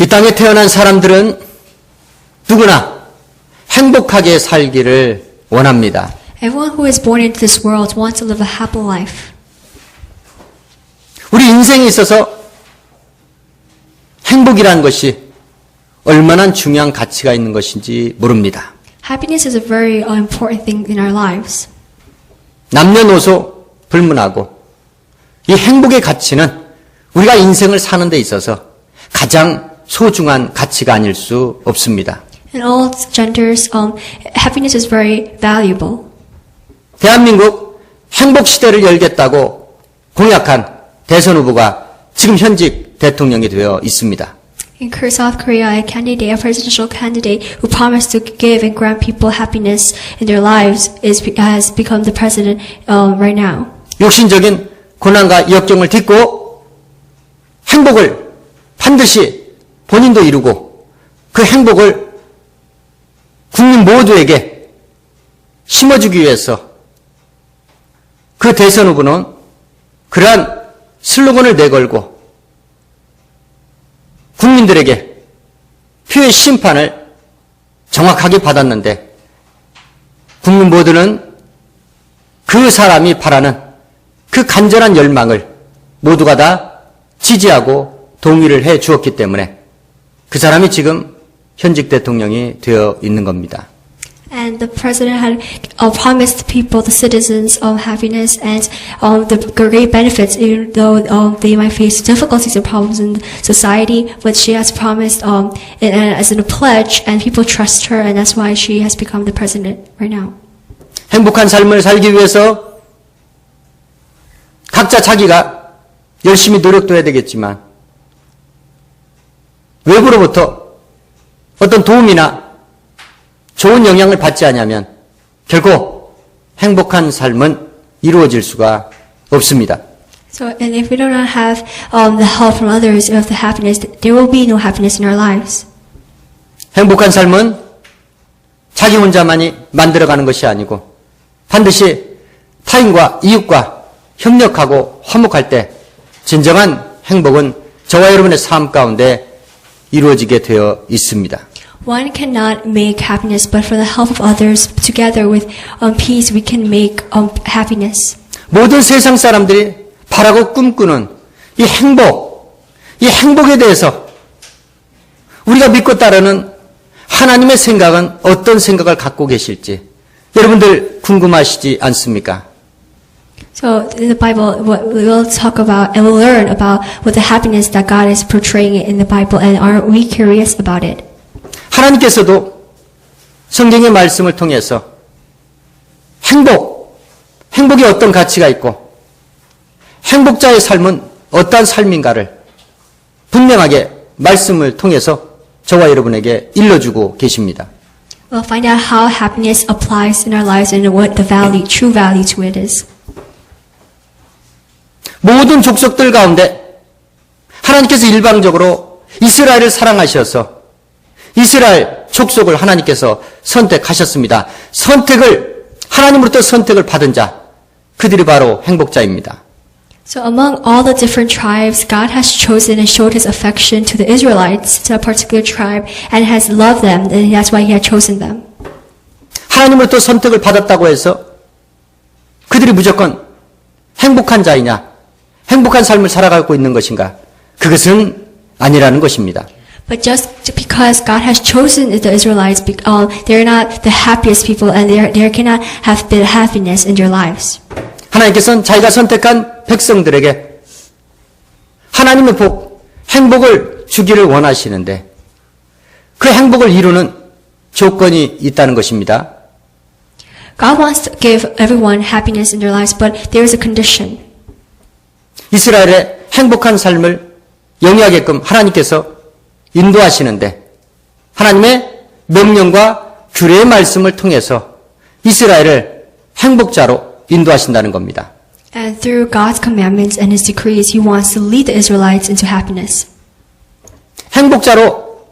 이 땅에 태어난 사람들은 누구나 행복하게 살기를 원합니다. Everyone who is born into this world wants to live a happy life. 우리 인생에 있어서 행복이라는 것이 얼마나 중요한 가치가 있는 것인지 모릅니다. Happiness is a very uh, important thing in our lives. 남녀노소 불문하고 이 행복의 가치는 우리가 인생을 사는 데 있어서 가장 소중한 가치가 아닐 수 없습니다. In all genders, um, happiness is very valuable. 대한민국 행복 시대를 열겠다고 공약한 대선 후보가 지금 현직 대통령이 되어 있습니다. In South Korea, a candidate, a presidential candidate who promised to give and grant people happiness in their lives is, has become the president um, right now. 욕심적인 고난과 역경을 딛고 행복을 반드시 본인도 이루고 그 행복을 국민 모두에게 심어주기 위해서 그 대선 후보는 그러한 슬로건을 내걸고 국민들에게 표의 심판을 정확하게 받았는데 국민 모두는 그 사람이 바라는 그 간절한 열망을 모두가 다 지지하고 동의를 해 주었기 때문에 그 사람이 지금 현직 대통령이 되어 있는 겁니다. And the president had uh, promised people, the citizens, um, happiness and um, the great benefits, even though um, they might face difficulties and problems in society. But she has promised um, it, uh, as a pledge, and people trust her, and that's why she has become the president right now. 행복한 삶을 살기 위해서 각자 자기가 열심히 노력도 해야 되겠지만 외부로부터 어떤 도움이나 좋은 영향을 받지 않으면 결코 행복한 삶은 이루어질 수가 없습니다. So, and if we do not have um, the help from others of the happiness, there will be no happiness in our lives. 행복한 삶은 자기 혼자만이 만들어가는 것이 아니고 반드시 타인과 이웃과 협력하고 화목할 때 진정한 행복은 저와 여러분의 삶 가운데 이루어지게 되어 있습니다. One cannot make happiness, but for the help of others, together with um, peace, we can make um, happiness. 모든 세상 사람들이 바라고 꿈꾸는 이 행복, 이 행복에 대해서 우리가 믿고 따르는 하나님의 생각은 어떤 생각을 갖고 계실지 여러분들 궁금하시지 않습니까? So in the Bible, what we will talk about and we'll learn about what the happiness that God is portraying in the Bible, and are we curious about it? 하나님께서도 성경의 말씀을 통해서 행복, 행복이 어떤 가치가 있고 행복자의 삶은 어떠한 삶인가를 분명하게 말씀을 통해서 저와 여러분에게 일러주고 계십니다. We'll find out how happiness applies in our lives and what the value, true value to it is. 모든 족속들 가운데 하나님께서 일방적으로 이스라엘을 사랑하셔서 이스라엘 족속을 하나님께서 선택하셨습니다. 선택을 하나님으로부터 선택을 받은 자 그들이 바로 행복자입니다. So among all the different tribes, God has chosen and showed his affection to the Israelites, to a particular tribe, and has loved them, and that's why he had chosen them. 하나님으로부터 선택을 받았다고 해서 그들이 무조건 행복한 자이냐, 행복한 삶을 살아가고 있는 것인가? 그것은 아니라는 것입니다. But just because God has chosen the Israelites, uh, they're not the happiest people, and they they cannot have the happiness in their lives. 하나님께서는 자기가 선택한 백성들에게 하나님의 복, 행복을 주기를 원하시는데 그 행복을 이루는 조건이 있다는 것입니다. God wants to give everyone happiness in their lives, but there is a condition. 이스라엘의 행복한 삶을 영위하게끔 하나님께서 인도하시는데 하나님의 명령과 규례의 말씀을 통해서 이스라엘을 행복자로 인도하신다는 겁니다. And through God's commandments and His decrees, He wants to lead the Israelites into happiness. 행복자로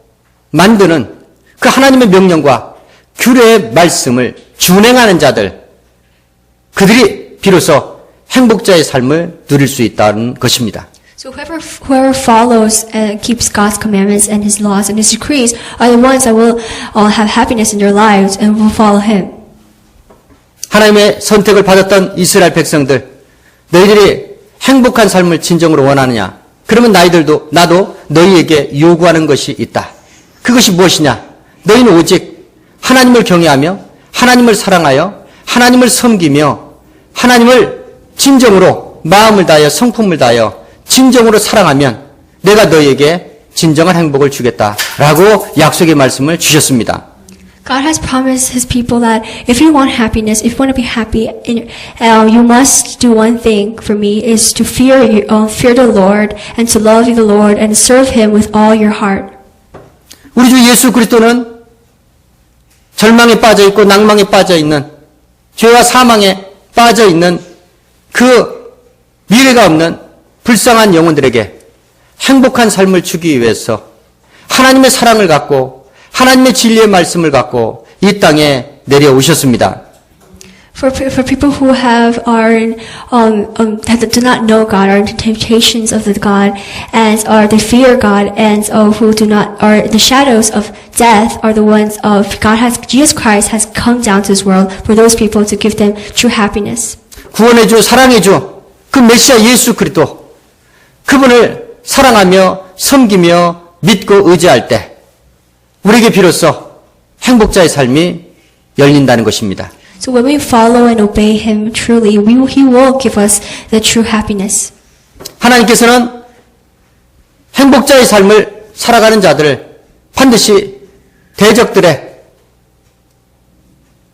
만드는 그 하나님의 명령과 규례의 말씀을 준행하는 자들, 그들이 비로소 행복자의 삶을 누릴 수 있다는 것입니다. So whoever whoever follows and keeps God's commandments and His laws and His decrees are the ones that will uh, have happiness in their lives and will follow Him. 하나님의 선택을 받았던 이스라엘 백성들, 너희들이 행복한 삶을 진정으로 원하느냐? 그러면 나이들도, 나도 너희에게 요구하는 것이 있다. 그것이 무엇이냐? 너희는 오직 하나님을 경외하며, 하나님을 사랑하여, 하나님을 섬기며, 하나님을 진정으로 마음을 다하여, 성품을 다하여, 진정으로 사랑하면 내가 너희에게 진정한 행복을 주겠다. 라고 약속의 말씀을 주셨습니다. God has promised His people that if you want happiness, if you want to be happy, uh, you must do one thing for me: is to fear you, uh, fear the Lord and to love the Lord and serve Him with all your heart. 우리 주 예수 그리스도는 절망에 빠져 있고 낭망에 빠져 있는 죄와 사망에 빠져 있는 그 미래가 없는 불쌍한 영혼들에게 행복한 삶을 주기 위해서 하나님의 사랑을 갖고 하나님의 진리의 말씀을 갖고 이 땅에 내려오셨습니다. For, for people who have are um, um, that do not know God, are in temptations of the God, and are they fear God, and uh, who do not are the shadows of death, are the ones of God has Jesus Christ has come down to this world for those people to give them true happiness. 구원의 주, 사랑의 주, 그 메시아 예수 그리스도 그분을 사랑하며 섬기며 믿고 의지할 때 우리에게 비로소 행복자의 삶이 열린다는 것입니다. So when we follow and obey Him truly, we, He will give us the true happiness. 하나님께서는 행복자의 삶을 살아가는 자들을 반드시 대적들의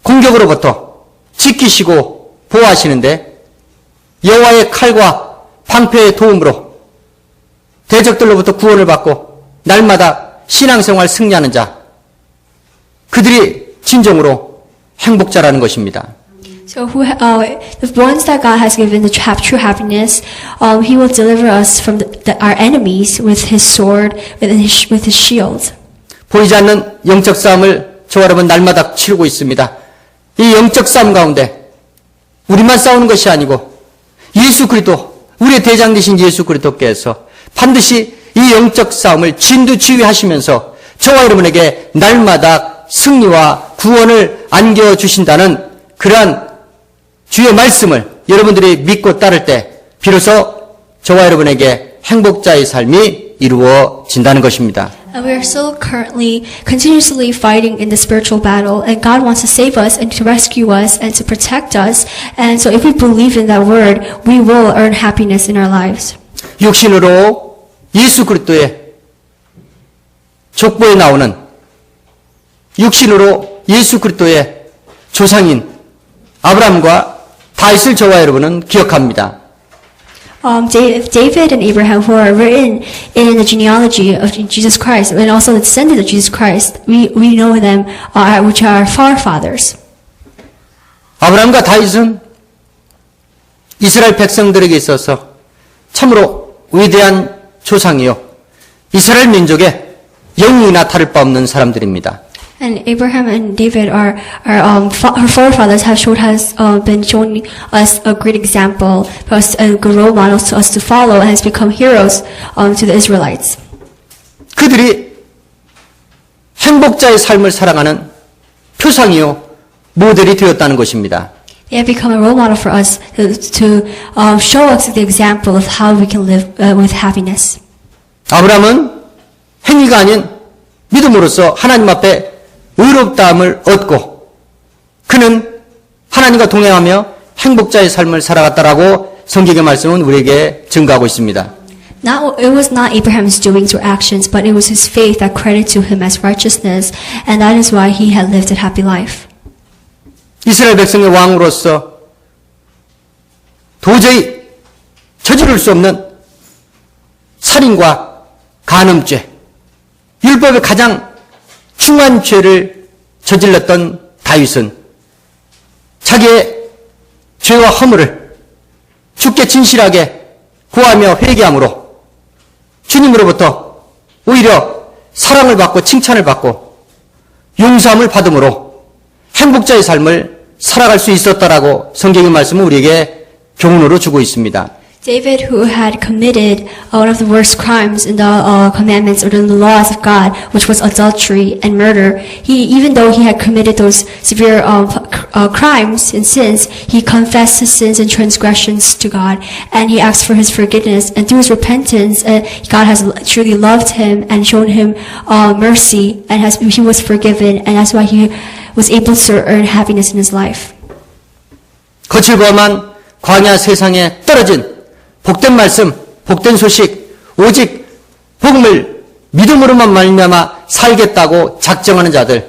공격으로부터 지키시고 보호하시는데 여호와의 칼과 방패의 도움으로 대적들로부터 구원을 받고 날마다 신앙생활 승리하는 자 그들이 진정으로 행복자라는 것입니다. So who, uh, the ones that God has given the tra- true happiness, um, He will deliver us from the, the, our enemies with His sword, with His, with His shield. 보이지 않는 영적 싸움을 저와 여러분 날마다 치르고 있습니다. 이 영적 싸움 가운데 우리만 싸우는 것이 아니고 예수 그리스도 우리의 대장 되신 예수 그리스도께서 반드시 이 영적 싸움을 진두지휘하시면서 저와 여러분에게 날마다 승리와 구원을 안겨 주신다는 그러한 주의 말씀을 여러분들이 믿고 따를 때 비로소 저와 여러분에게 행복자의 삶이 이루어진다는 것입니다. And we are still currently, continuously fighting in the spiritual battle, and God wants to save us and to rescue us and to protect us. And so if we believe in that word, we will earn happiness in our lives. 육신으로 예수 그리스도의 족보에 나오는 육신으로 예수 그리스도의 조상인 아브라함과 다윗을 저와 여러분은 기억합니다. Um, Da- David and Abraham, who are written in the genealogy of Jesus Christ, and also the descendants of Jesus Christ, we, we know them, uh, which are our forefathers. 아브라함과 다윗은 이스라엘 백성들에게 있어서 참으로 위대한 조상이요. 이스라엘 민족의 영웅이나 다를 바 없는 사람들입니다. And Abraham and David are, are um, our forefathers have showed us, uh, been showing us a great example, for us, a good role models to us to follow, and has become heroes um, to the Israelites. 그들이 행복자의 삶을 살아가는 표상이요. 모델이 되었다는 것입니다. They have become a role model for us to, to um, show us the example of how we can live uh, with happiness. 아브라함은 행위가 아닌 믿음으로써 하나님 앞에 의롭다함을 얻고 그는 하나님과 동행하며 행복자의 삶을 살아갔다라고 성경의 말씀은 우리에게 증가하고 있습니다. Not, it was not Abraham's doings or actions, but it was his faith that credited to him as righteousness, and that is why he had lived a happy life. 이스라엘 백성의 왕으로서 도저히 저지를 수 없는 살인과 간음죄, 율법의 가장 중한 죄를 저질렀던 다윗은 자기의 죄와 허물을 주께 진실하게 고하며 회개함으로 주님으로부터 오히려 사랑을 받고 칭찬을 받고 용서함을 받음으로 행복자의 삶을 살아갈 수 있었다라고 성경의 말씀은 우리에게 교훈으로 주고 있습니다. David, who had committed uh, one of the worst crimes in the uh, commandments or in the laws of God, which was adultery and murder, he, even though he had committed those severe um, c- uh, crimes and sins, he confessed his sins and transgressions to God, and he asked for his forgiveness. And through his repentance, uh, God has truly loved him and shown him uh, mercy, and has, he was forgiven, and that's why he was able to earn happiness in his life. 거칠고 험한 광야 세상에 떨어진 복된 말씀, 복된 소식, 오직 복음을 믿음으로만 말미암아 살겠다고 작정하는 자들,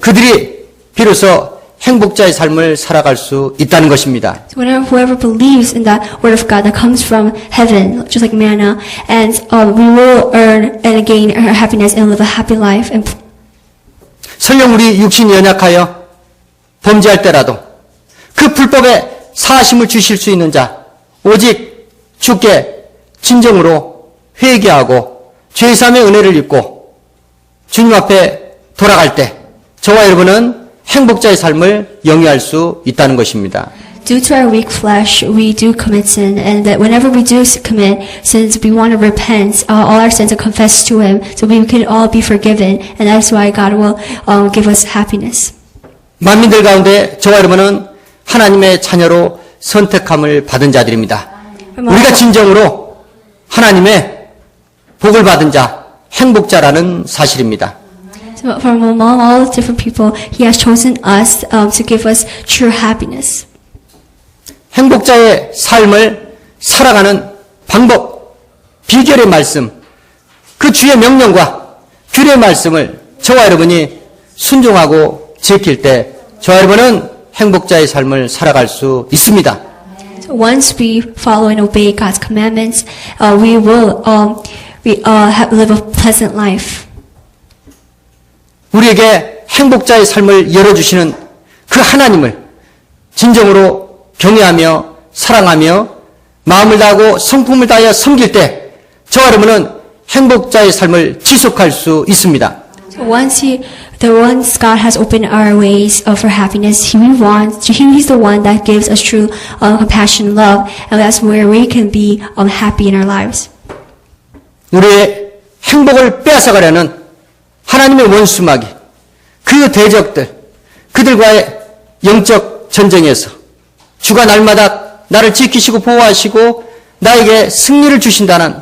그들이 비로소 행복자의 삶을 살아갈 수 있다는 것입니다. Whenever whoever believes in that word of God that comes from heaven, just like manna, and um, we will earn and gain our happiness and live a happy life. And 설령 우리 육신이 연약하여 범죄할 때라도 그 불법에 사심을 주실 수 있는 자, 오직 주께 진정으로 회개하고 죄삼의 은혜를 입고 주님 앞에 돌아갈 때 저와 여러분은 행복자의 삶을 영위할 수 있다는 것입니다. due to our weak flesh, we do commit sin, and that whenever we do commit sins, we want to repent uh, all our sins and confess to Him, so we can all be forgiven, and that's why God will um, give us happiness. 만민들 가운데 저와 여러분은 하나님의 자녀로 선택함을 받은 자들입니다. 우리가 진정으로 하나님의 복을 받은 자, 행복자라는 사실입니다. So from among all different people, He has chosen us um, to give us true happiness. 행복자의 삶을 살아가는 방법, 비결의 말씀, 그 주의 명령과 규례의 말씀을 저와 여러분이 순종하고 지킬 때 저와 여러분은 행복자의 삶을 살아갈 수 있습니다. Once we follow and obey God's commandments, uh, we will um, we uh, have, live a pleasant life. 우리에게 행복자의 삶을 열어주시는 그 하나님을 진정으로 경외하며 사랑하며 마음을 다하고 성품을 다하여 섬길 때 저와 여러분은 행복자의 삶을 지속할 수 있습니다. So once He, the once God has opened our ways uh, for happiness, He wants, He, He's the one that gives us true uh, compassion, love, and that's where we can be um, happy in our lives. 우리의 행복을 빼앗아가려는 하나님의 원수마귀, 그 대적들, 그들과의 영적 전쟁에서 주가 날마다 나를 지키시고 보호하시고 나에게 승리를 주신다는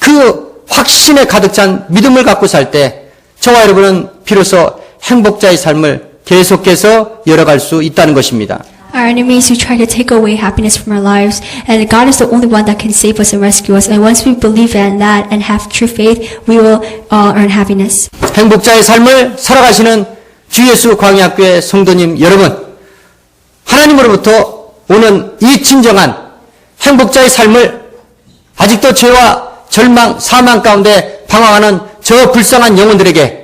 그 확신에 가득 찬 믿음을 갖고 살 때 저와 여러분은 비로소 행복자의 삶을 계속해서 열어갈 수 있다는 것입니다. Our enemies who try to take away happiness from our lives, and God is the only one that can save us and rescue us. And once we believe in that and have true faith, we will uh, earn happiness. 행복자의 삶을 살아가시는 주 예수 광야교회 성도님 여러분, 하나님으로부터 오는 이 진정한 행복자의 삶을 아직도 죄와 절망, 사망 가운데 방황하는 저 불쌍한 영혼들에게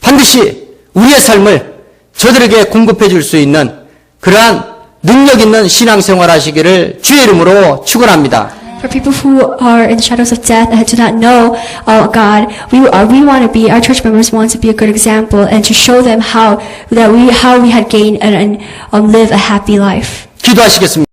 반드시 우리의 삶을 저들에게 공급해 줄 수 있는 그러한 능력 있는 신앙생활 하시기를 주의 이름으로 축원합니다. For people who are in the shadows of death and do not know uh, God, we uh, we want to be our church members want to be a good example and to show them how that we how we had gained and, and um, live a happy life. 기도하시겠습니다.